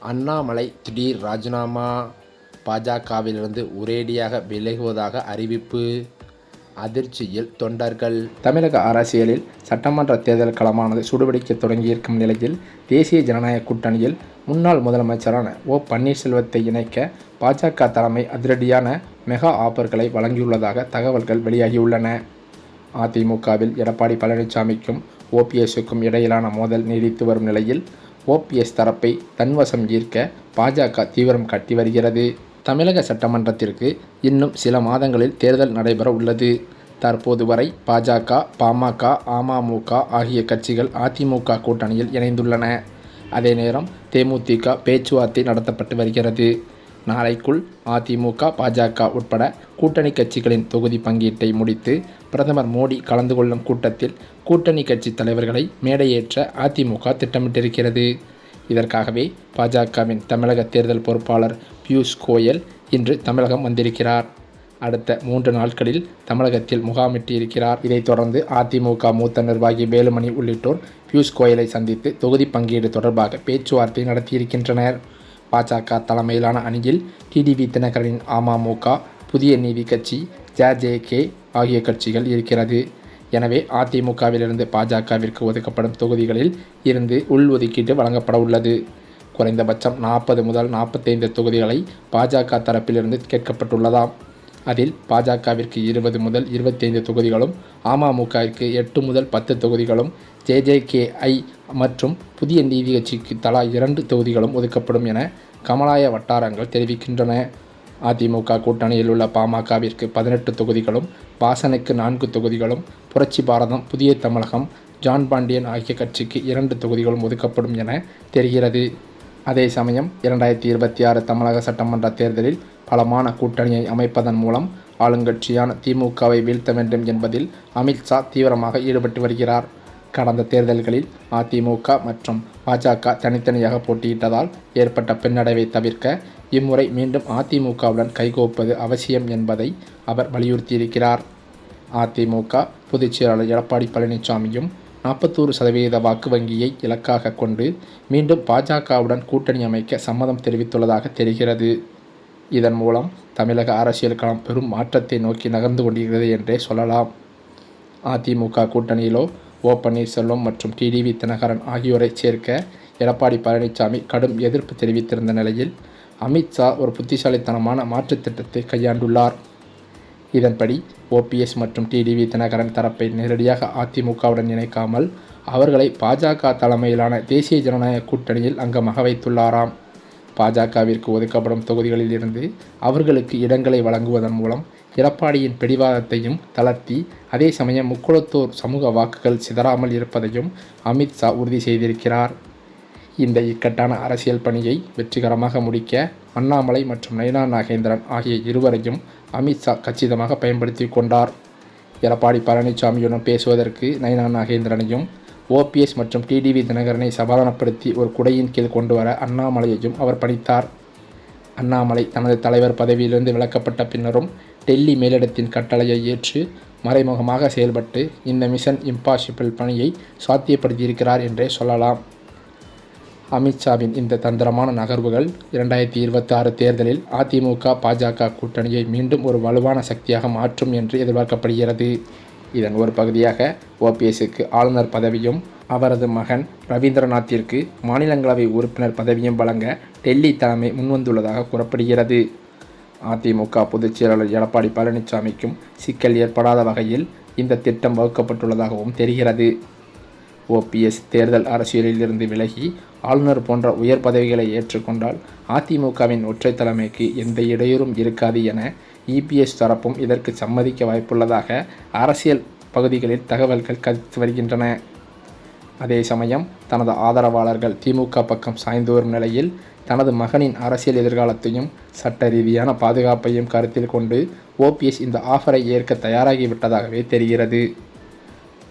அண்ணாமலை திடீர் ராஜினாமா? பாஜகவிலிருந்து ஒரேடியாக விலகுவதாக அறிவிப்பு. அதிர்ச்சியில் தொண்டர்கள். தமிழக அரசியலில் சட்டமன்ற தேர்தல் களமானது சுடுபிடிக்க தொடங்கியிருக்கும் நிலையில் தேசிய ஜனநாயக கூட்டணியில் முன்னாள் முதலமைச்சரான ஓ பன்னீர்செல்வத்தை இணைக்க பாஜக தலைமை அதிரடியான மெகா ஆஃபர்களை வழங்கியுள்ளதாக தகவல்கள் வெளியாகியுள்ளன. அதிமுகவில் எடப்பாடி பழனிசாமிக்கும் ஓபிஎஸ்ஸுக்கும் இடையிலான மோதல் நீடித்து வரும் நிலையில் ஓபிஎஸ் தரப்பை தன்வசம் ஈர்க்க பாஜக தீவிரம் காட்டி வருகிறது. தமிழக சட்டமன்றத்திற்கு இன்னும் சில மாதங்களில் தேர்தல் நடைபெற உள்ளது. தற்போது வரை பாஜக பாமக அமமுக ஆகிய கட்சிகள் அதிமுக கூட்டணியில் இணைந்துள்ளன. அதே நேரம் தேமுதிக பேச்சுவார்த்தை நடத்தப்பட்டு வருகிறது. நாளைக்குள் அதிமுக பாஜக உட்பட கூட்டணி கட்சிகளின் தொகுதி பங்கீட்டை முடித்து பிரதமர் மோடி கலந்து கொள்ளும் கூட்டத்தில் கூட்டணி கட்சி தலைவர்களை மேடையேற்ற அதிமுக திட்டமிட்டிருக்கிறது. இதற்காகவே பாஜகவின் தமிழக தேர்தல் பொறுப்பாளர் பியூஷ் கோயல் இன்று தமிழகம் வந்திருக்கிறார். அடுத்த மூன்று நாட்களில் தமிழகத்தில் முகாமிட்டிருக்கிறார். இதைத் தொடர்ந்து அதிமுக மூத்த நிர்வாகி வேலுமணி உள்ளிட்டோர் பியூஷ் கோயலை சந்தித்து தொகுதி பங்கீடு தொடர்பாக பேச்சுவார்த்தை நடத்தியிருக்கின்றனர். பாஜக தலைமையிலான அணியில் டிடிவி தினகரனின் அமமுக புதிய நீதி கட்சி ஜேஜேகே ஆகிய கட்சிகள் இருக்கிறது. எனவே அதிமுகவிலிருந்து பாஜகவிற்கு ஒதுக்கப்படும் தொகுதிகளில் இருந்து உள்ஒதுக்கீடு வழங்கப்பட உள்ளது. குறைந்தபட்சம் நாற்பது முதல் நாற்பத்தைந்து தொகுதிகளை பாஜக தரப்பிலிருந்து கேட்கப்பட்டுள்ளதாம். அதில் பாஜகவிற்கு இருபது முதல் இருபத்தைந்து தொகுதிகளும் அமமுகவிற்கு எட்டு முதல் பத்து தொகுதிகளும் ஜேஜேகேஐ மற்றும் புதிய நீதி கட்சிக்கு தலா இரண்டு தொகுதிகளும் ஒதுக்கப்படும் என கமலாய வட்டாரங்கள் தெரிவிக்கின்றன. அதிமுக கூட்டணியில் உள்ள பாமகவிற்கு பதினெட்டு தொகுதிகளும் வாசனுக்கு நான்கு தொகுதிகளும் புரட்சி பாரதம் புதிய தமிழகம் ஜான் பாண்டியன் ஆகிய கட்சிக்கு இரண்டு தொகுதிகளும் ஒதுக்கப்படும் என தெரிகிறது. அதே சமயம் இரண்டாயிரத்தி இருபத்தி ஆறு தமிழக சட்டமன்ற தேர்தலில் பலமான கூட்டணியை அமைப்பதன் மூலம் ஆளுங்கட்சியான திமுகவை வீழ்த்த வேண்டும் என்பதில் அமித்ஷா தீவிரமாக ஈடுபட்டு வருகிறார். கடந்த தேர்தல்களில் அதிமுக மற்றும் பாஜக தனித்தனியாக போட்டியிட்டதால் ஏற்பட்ட பின்னடைவை தவிர்க்க இம்முறை மீண்டும் அதிமுகவுடன் கைகோப்பது அவசியம் என்பதை அவர் வலியுறுத்தியிருக்கிறார். அதிமுக பொதுச் செயலாளர் எடப்பாடி பழனிசாமியும் நாற்பத்தோரு சதவீத வாக்கு வங்கியை இலக்காக கொண்டு மீண்டும் பாஜகவுடன் கூட்டணி அமைக்க சம்மதம் தெரிவித்துள்ளதாக தெரிகிறது. இதன் மூலம் தமிழக அரசியல் களம் பெரும் மாற்றத்தை நோக்கி நகர்ந்து கொண்டிருக்கிறது என்றே சொல்லலாம். அதிமுக கூட்டணியிலோ ஓ பன்னீர்செல்வம் மற்றும் டிடிவி தினகரன் ஆகியோரை சேர்க்க எடப்பாடி பழனிசாமி கடும் எதிர்ப்பு தெரிவித்திருந்த நிலையில் அமித்ஷா ஒரு புத்திசாலித்தனமான மாற்றுத் திட்டத்தை கையாண்டுள்ளார். இதன்படி ஓபிஎஸ் மற்றும் டிடிவி தினகரன் தரப்பை நேரடியாக அதிமுகவுடன் இணைக்காமல் அவர்களை பாஜக தலைமையிலான தேசிய ஜனநாயக கூட்டணியில் அங்கமாக வைத்துள்ளாராம். பாஜகவிற்கு ஒதுக்கப்படும் தொகுதிகளில் இருந்து அவர்களுக்கு இடங்களை வழங்குவதன் மூலம் எடப்பாடியின் பிடிவாதத்தையும் தளர்த்தி அதே சமயம் முக்குளத்தூர் சமூக வாக்குகள் சிதறாமல் இருப்பதையும் அமித்ஷா உறுதி செய்திருக்கிறார். இந்த இக்கட்டான அரசியல் பணியை வெற்றிகரமாக முடிக்க அண்ணாமலை மற்றும் நயனா நாகேந்திரன் ஆகிய இருவரையும் அமித்ஷா கச்சிதமாக பயன்படுத்தி கொண்டார். எடப்பாடி பழனிசாமியுடன் பேசுவதற்கு நயனா நாகேந்திரனையும் ஓபிஎஸ் மற்றும் டிடிவி தினகரனை சமாதானப்படுத்தி ஒரு குடையின் கீழ் கொண்டு வர அண்ணாமலையையும் அவர் பணித்தார். அண்ணாமலை தனது தலைவர் பதவியிலிருந்து விலக்கப்பட்ட பின்னரும் டெல்லி மேலிடத்தின் கட்டளையை ஏற்று மறைமுகமாக செயல்பட்டு இந்த மிஷன் இம்பாசிபிள் பணியை சாத்தியப்படுத்தியிருக்கிறார் என்றே சொல்லலாம். அமித்ஷாவின் இந்த தந்திரமான நகர்வுகள் இரண்டாயிரத்தி இருபத்தி ஆறு தேர்தலில் அதிமுக பாஜக கூட்டணியை மீண்டும் ஒரு வலுவான சக்தியாக மாற்றும் என்று எதிர்பார்க்கப்படுகிறது. இதன் ஒரு பகுதியாக ஓபிஎஸ்க்கு ஆளுநர் பதவியும் அவரது மகன் ரவீந்திரநாத்திற்கு மாநிலங்களவை உறுப்பினர் பதவியும் வழங்க டெல்லி தலைமை முன்வந்துள்ளதாக கூறப்படுகிறது. அதிமுக பொதுச் செயலாளர் எடப்பாடி பழனிசாமிக்கும் சிக்கல் ஏற்படாத வகையில் இந்த திட்டம் வகுக்கப்பட்டுள்ளதாகவும் தெரிகிறது. ஓபிஎஸ் தேர்தல் அரசியலில் இருந்து விலகி ஆளுநர் போன்ற உயர் பதவிகளை ஏற்றுக்கொண்டால் அதிமுகவின் ஒற்றை தலைமைக்கு எந்த இடையூறும் இருக்காது என இபிஎஸ் தரப்பும் இதற்கு சம்மதிக்க வாய்ப்புள்ளதாக அரசியல் பகுதிகளில் தகவல்கள் கருத்து வருகின்றன. அதே சமயம் தனது ஆதரவாளர்கள் திமுக பக்கம் சாய்ந்து வரும் நிலையில் தனது மகனின் அரசியல் எதிர்காலத்தையும் சட்ட ரீதியான பாதுகாப்பையும் கருத்தில் கொண்டு ஓபிஎஸ் இந்த ஆஃபரை ஏற்க தயாராகிவிட்டதாகவே தெரிகிறது.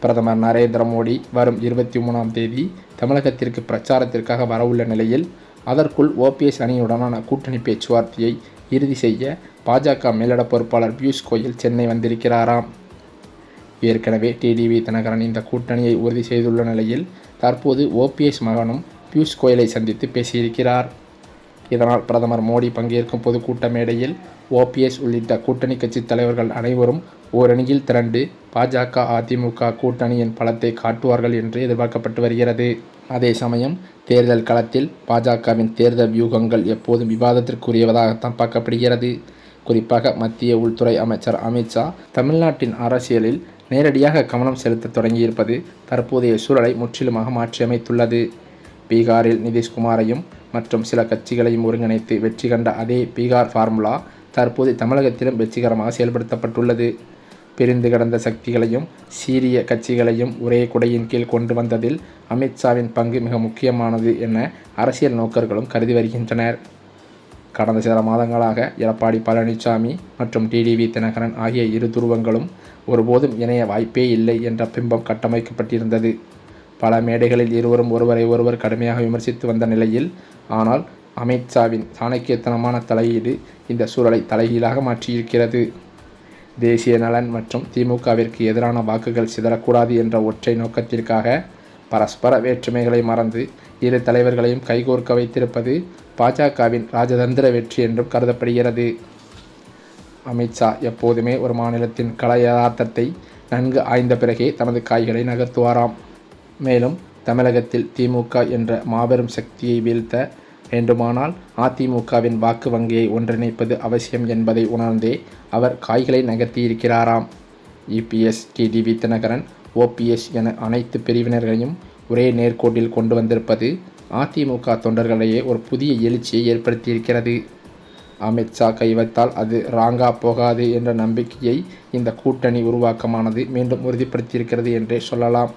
பிரதமர் நரேந்திர மோடி வரும் இருபத்தி மூணாம் தேதி தமிழகத்திற்கு பிரச்சாரத்திற்காக வரவுள்ள நிலையில் அதற்குள் ஓபிஎஸ் அணியுடனான கூட்டணி பேச்சுவார்த்தையை இறுதி செய்ய பாஜக மேலிட பொறுப்பாளர் பியூஷ் கோயல் சென்னை வந்திருக்கிறாராம். ஏற்கனவே டிடிவி தினகரன் இந்த கூட்டணியை உறுதி செய்துள்ள நிலையில் தற்போது ஓபிஎஸ் மகனும் பியூஷ் கோயலை சந்தித்து பேசியிருக்கிறார். இதனால் பிரதமர் மோடி பங்கேற்கும் பொதுக்கூட்ட மேடையில் ஓபிஎஸ் உள்ளிட்ட கூட்டணி கட்சி தலைவர்கள் அனைவரும் ஓரணியில் திரண்டு பாஜக அதிமுக கூட்டணியின் பலத்தை காட்டுவார்கள் என்று எதிர்பார்க்கப்பட்டு வருகிறது. அதே சமயம் தேர்தல் களத்தில் பாஜகவின் தேர்தல் வியூகங்கள் எப்போதும் விவாதத்திற்குரியவதாகத்தான் பார்க்கப்படுகிறது. குறிப்பாக மத்திய உள்துறை அமைச்சர் அமித்ஷா தமிழ்நாட்டின் அரசியலில் நேரடியாக கவனம் செலுத்த தொடங்கியிருப்பது தற்போதைய சூழலை முற்றிலுமாக மாற்றியமைத்துள்ளது. பீகாரில் நிதிஷ்குமாரையும் மற்றும் சில கட்சிகளையும் ஒருங்கிணைத்து வெற்றி கண்ட அதே பீகார் ஃபார்முலா தற்போது தமிழகத்திலும் வெற்றிகரமாக செயல்படுத்தப்பட்டுள்ளது. பிரிந்து கிடந்த சக்திகளையும் சீரிய கட்சிகளையும் ஒரே குடையின் கீழ் கொண்டு வந்ததில் அமித்ஷாவின் பங்கு மிக முக்கியமானது என அரசியல் நோக்கர்களும் கருதி வருகின்றனர். கடந்த சில மாதங்களாக எடப்பாடி பழனிசாமி மற்றும் டிடிவி தினகரன் ஆகிய இரு துருவங்களும் ஒருபோதும் இணைய வாய்ப்பே இல்லை என்ற பிம்பம் கட்டமைக்கப்பட்டிருந்தது. பல மேடைகளில் இருவரும் ஒருவரை ஒருவர் கடுமையாக விமர்சித்து வந்த நிலையில் ஆனால் அமித்ஷாவின் சாணக்கியத்தனமான தலையீடு இந்த சூழலை தலைகீழாக மாற்றியிருக்கிறது. தேசிய நலன் மற்றும் திமுகவிற்கு எதிரான வாக்குகள் சிதறக்கூடாது என்ற ஒற்றை நோக்கத்திற்காக பரஸ்பர வேற்றுமைகளை மறந்து இரு தலைவர்களையும் கைகோர்க்க வைத்திருப்பது பாஜகவின் ராஜதந்திர வெற்றி என்றும் கருதப்படுகிறது. அமித்ஷா எப்போதுமே ஒரு மாநிலத்தின் கலை யதார்த்தத்தை நன்கு ஆய்ந்த பிறகே தனது காய்களை நகர்த்துவாராம். மேலும் தமிழகத்தில் திமுக என்ற மாபெரும் சக்தியை வீழ்த்த வேண்டுமானால் அதிமுகவின் வாக்கு வங்கியை ஒன்றிணைப்பது அவசியம் என்பதை உணர்ந்தே அவர் காய்களை நகர்த்தியிருக்கிறாராம். இபிஎஸ் டிடிவி தினகரன் ஓபிஎஸ் என அனைத்து பிரிவினர்களையும் ஒரே நேர்கோட்டில் கொண்டு வந்திருப்பது அதிமுக தொண்டர்களிடையே ஒரு புதிய எழுச்சியை ஏற்படுத்தியிருக்கிறது. அமித்ஷா கைவத்தால் அது ராங்கா போகாது என்ற நம்பிக்கையை இந்த கூட்டணி உருவாக்கமானது மீண்டும் உறுதிப்படுத்தியிருக்கிறது என்றே சொல்லலாம்.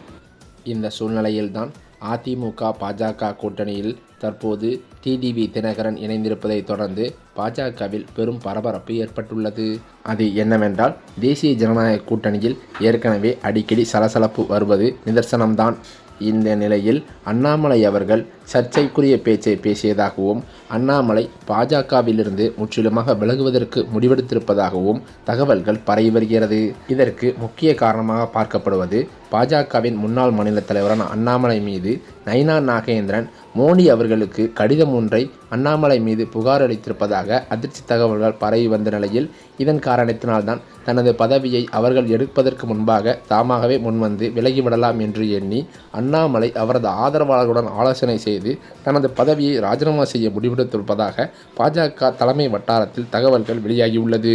இந்த சூழ்நிலையில்தான் அதிமுக பாஜக கூட்டணியில் தற்போது டிடிவி தினகரன் இணைந்திருப்பதைத் தொடர்ந்து பாஜகவில் பெரும் பரபரப்பு ஏற்பட்டுள்ளது. அது என்னவென்றால் தேசிய ஜனநாயக கூட்டணியில் ஏற்கனவே அடிக்கடி சலசலப்பு வருவது நிதர்சனம்தான். இந்த நிலையில் அண்ணாமலை அவர்கள் சர்ச்சைக்குரிய பேச்சை பேசியதாகவும் அண்ணாமலை பாஜகவிலிருந்து முற்றிலுமாக விலகுவதற்கு முடிவெடுத்திருப்பதாகவும் தகவல்கள் பரவி வருகிறது. இதற்கு முக்கிய காரணமாக பார்க்கப்படுவது பாஜகவின் முன்னாள் மாநில தலைவரான அண்ணாமலை மீது நைனா நாகேந்திரன் மோடி அவர்களுக்கு கடிதம் ஒன்றை அண்ணாமலை மீது புகார் அளித்திருப்பதாக அதிர்ச்சி தகவல்கள் பரவி வந்த நிலையில் இதன் காரணத்தினால்தான் தனது பதவியை அவர்கள் எடுப்பதற்கு முன்பாக தாமாகவே முன்வந்து விலகிவிடலாம் என்று எண்ணி அண்ணாமலை அவரது ஆதரவாளர்களுடன் ஆலோசனை செய்து தனது பதவியை ராஜினாமா செய்ய முடிவெடுத்திருப்பதாக பாஜக தலைமை வட்டாரத்தில் தகவல்கள் வெளியாகியுள்ளது.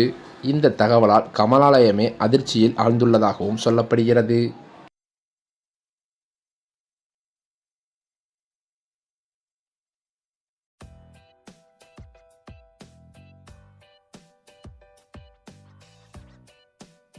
இந்த தகவலால் கமலாலயமே அதிர்ச்சியில் ஆழ்ந்துள்ளதாகவும் சொல்லப்படுகிறது.